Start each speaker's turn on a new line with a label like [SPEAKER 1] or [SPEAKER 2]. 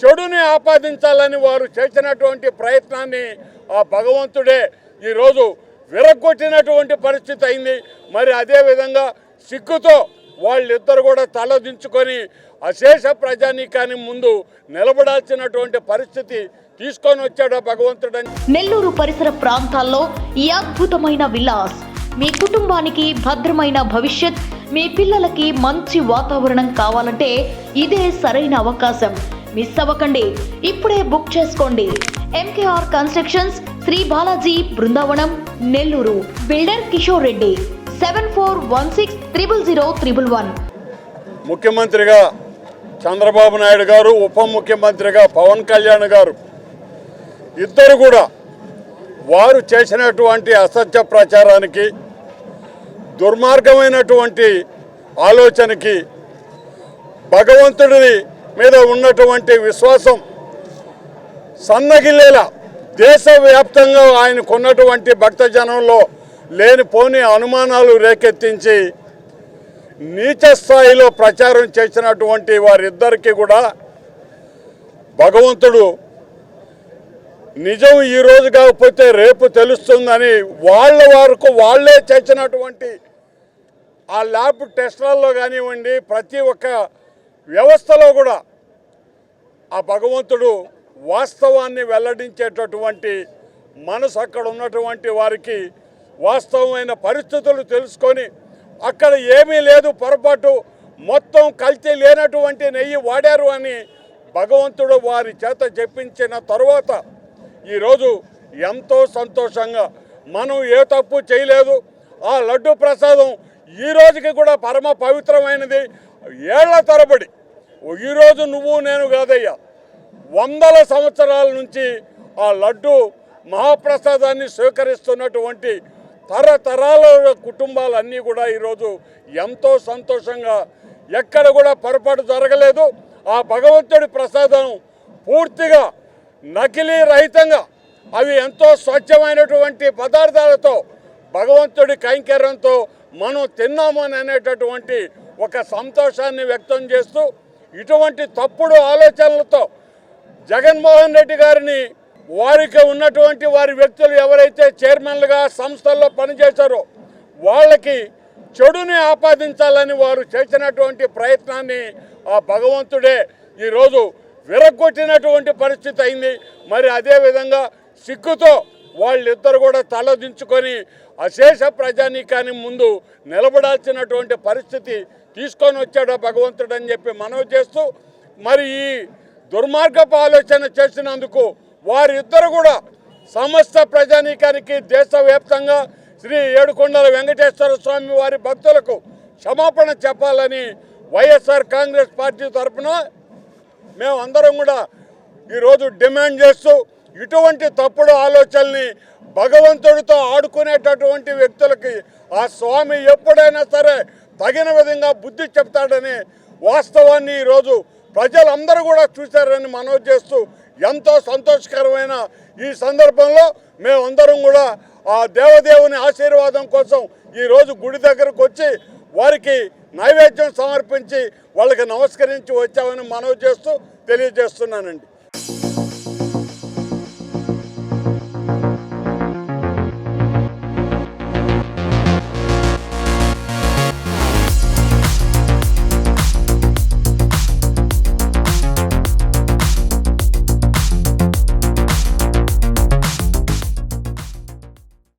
[SPEAKER 1] చెడుని ఆపాదించాలని వారు చేసినటువంటి ప్రయత్నాన్ని ఆ భగవంతుడే ఈరోజు విరగొట్టినటువంటి పరిస్థితి అయింది. మరి అదేవిధంగా సిగ్గుతో వాళ్ళిద్దరు కూడా తలదించుకొని అశేష ప్రజానీకాన్ని ముందు నిలబడాల్సినటువంటి పరిస్థితి తీసుకొని వచ్చాడు ఆ భగవంతుడని
[SPEAKER 2] నెల్లూరు పరిసర ప్రాంతాల్లో ఈ అద్భుతమైన విలాస్ మీ కుటుంబానికి భద్రమైన భవిష్యత్ మీ పిల్లలకి మంచి వాతావరణం కావాలంటే ఇదే సరైన అవకాశం. మిస్ అవ్వకండి. ఇప్పుడే బుక్ చేసుకోండి. MKR constructions Shri Balaji Brindavanam Nellore. Builder Kishore Reddy seven four one six triple zero triple one
[SPEAKER 1] ముఖ్యమంత్రిగా చంద్రబాబు నాయుడు గారు ఉప ముఖ్యమంత్రిగా పవన్ కళ్యాణ్ గారు ఇద్దరు కూడా వారు చేసినటువంటి అసత్య ప్రచారానికి దుర్మార్గమైనటువంటి ఆలోచనకి భగవంతుడిని మీద ఉన్నటువంటి విశ్వాసం సన్నగిల్లేలా దేశవ్యాప్తంగా ఆయనకున్నటువంటి భక్తజనంలో లేనిపోని అనుమానాలు రేకెత్తించి నీచ స్థాయిలో ప్రచారం చేసినటువంటి వారిద్దరికీ కూడా భగవంతుడు నిజం ఈ రోజు కాకపోతే రేపు తెలుస్తుందని వాళ్ళ వరకు వాళ్ళే చేసినటువంటి ఆ ల్యాబ్ టెస్ట్లలో కానివ్వండి ప్రతి ఒక్క వ్యవస్థలో కూడా ఆ భగవంతుడు వాస్తవాన్ని వెల్లడించేటటువంటి మనసు అక్కడ ఉన్నటువంటి వారికి వాస్తవమైన పరిస్థితులు తెలుసుకొని అక్కడ ఏమీ లేదు పొరపాటు మొత్తం కల్తీ లేనటువంటి నెయ్యి వాడారు అని భగవంతుడు వారి చేత చెప్పించిన తరువాత ఈరోజు ఎంతో సంతోషంగా మనం ఏ తప్పు చేయలేదు. ఆ లడ్డు ప్రసాదం ఈ రోజుకి కూడా పరమ పవిత్రమైనది. ఏళ్ళ తరబడి ఈరోజు నువ్వు నేను కాదయ్యా. వందల సంవత్సరాల నుంచి ఆ లడ్డు మహాప్రసాదాన్ని స్వీకరిస్తున్నటువంటి తరతరాల కుటుంబాలన్నీ కూడా ఈరోజు ఎంతో సంతోషంగా ఎక్కడ కూడా పొరపాటు జరగలేదు. ఆ భగవంతుడి ప్రసాదం పూర్తిగా నకిలీ రహితంగా అవి ఎంతో స్వచ్ఛమైనటువంటి పదార్థాలతో భగవంతుడి కైంకర్యంతో మనం తిన్నాము అనేటటువంటి ఒక సంతోషాన్ని వ్యక్తం చేస్తూ ఇటువంటి తప్పుడు ఆలోచనలతో జగన్మోహన్ రెడ్డి గారిని వారికి ఉన్నటువంటి వారి వ్యక్తులు ఎవరైతే చైర్మన్లుగా సంస్థల్లో పనిచేశారో వాళ్ళకి చెడుని ఆపాదించాలని వారు చేసినటువంటి ప్రయత్నాన్ని ఆ భగవంతుడే ఈరోజు విరగొట్టినటువంటి పరిస్థితి అయింది. మరి అదేవిధంగా సిగ్గుతో వాళ్ళిద్దరు కూడా తలదించుకొని అశేష ప్రజానీకాన్ని ముందు నిలబడాల్సినటువంటి పరిస్థితి తీసుకొని వచ్చాడు ఆ భగవంతుడు అని చెప్పి మనవి చేస్తూ మరి ఈ దుర్మార్గపు ఆలోచన చేసినందుకు వారిద్దరు కూడా సమస్త ప్రజానీకానికి దేశవ్యాప్తంగా శ్రీ ఏడుకొండల వెంకటేశ్వర స్వామి వారి భక్తులకు క్షమాపణ చెప్పాలని వైఎస్ఆర్ కాంగ్రెస్ పార్టీ తరఫున మేము అందరం కూడా ఈరోజు డిమాండ్ చేస్తూ ఇటువంటి తప్పుడు ఆలోచనల్ని భగవంతుడితో ఆడుకునేటటువంటి వ్యక్తులకి ఆ స్వామి ఎప్పుడైనా సరే తగిన విధంగా బుద్ధి చెప్తాడని వాస్తవాన్ని ఈరోజు ప్రజలందరూ కూడా చూశారని మనవి చేస్తూ ఎంతో సంతోషకరమైన ఈ సందర్భంలో మేమందరం కూడా ఆ దేవదేవుని ఆశీర్వాదం కోసం ఈరోజు గుడి దగ్గరకు వచ్చి వారికి నైవేద్యం సమర్పించి వాళ్ళకి నమస్కరించి వచ్చామని మనవి చేస్తూ తెలియజేస్తున్నానండి.